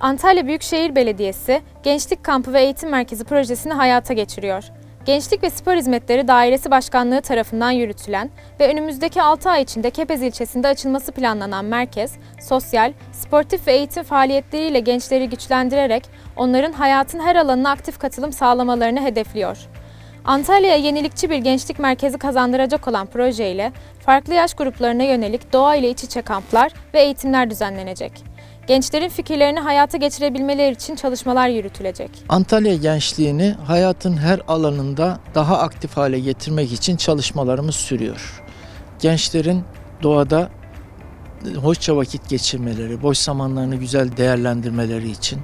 Antalya Büyükşehir Belediyesi Gençlik Kampı ve Eğitim Merkezi projesini hayata geçiriyor. Gençlik ve Spor Hizmetleri Dairesi Başkanlığı tarafından yürütülen ve önümüzdeki 6 ay içinde Kepez ilçesinde açılması planlanan merkez, sosyal, sportif ve eğitim faaliyetleriyle gençleri güçlendirerek onların hayatın her alanına aktif katılım sağlamalarını hedefliyor. Antalya'ya yenilikçi bir gençlik merkezi kazandıracak olan projeyle farklı yaş gruplarına yönelik doğa ile iç içe kamplar ve eğitimler düzenlenecek. Gençlerin fikirlerini hayata geçirebilmeleri için çalışmalar yürütülecek. Antalya gençliğini hayatın her alanında daha aktif hale getirmek için çalışmalarımız sürüyor. Gençlerin doğada hoşça vakit geçirmeleri, boş zamanlarını güzel değerlendirmeleri için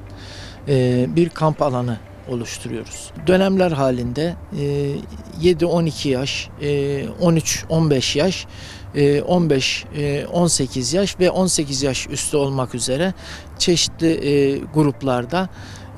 e, bir kamp alanı oluşturuyoruz. Dönemler halinde e, 7-12 yaş, e, 13-15 yaş, e, 15-18 yaş ve 18 yaş üstü olmak üzere çeşitli e, gruplarda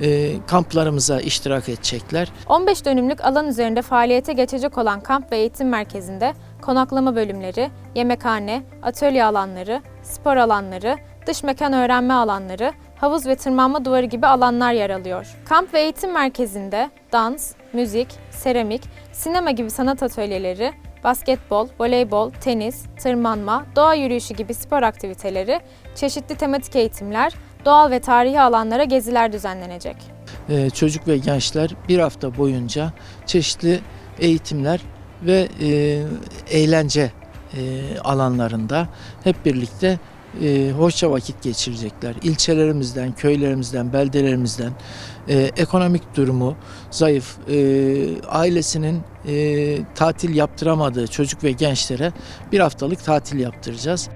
e, kamplarımıza iştirak edecekler. 15 dönümlük alan üzerinde faaliyete geçecek olan kamp ve eğitim merkezinde konaklama bölümleri, yemekhane, atölye alanları, spor alanları, dış mekan öğrenme alanları, havuz ve tırmanma duvarı gibi alanlar yer alıyor. Kamp ve eğitim merkezinde dans, müzik, seramik, sinema gibi sanat atölyeleri, basketbol, voleybol, tenis, tırmanma, doğa yürüyüşü gibi spor aktiviteleri, çeşitli tematik eğitimler, doğal ve tarihi alanlara geziler düzenlenecek. e, çocuk ve gençler bir hafta boyunca çeşitli eğitimler ve e, eğlence e, alanlarında hep birlikte e, hoşça vakit geçirecekler. İlçelerimizden, köylerimizden, beldelerimizden e, ekonomik durumu zayıf, e, ailesinin e, tatil yaptıramadığı çocuk ve gençlere bir haftalık tatil yaptıracağız.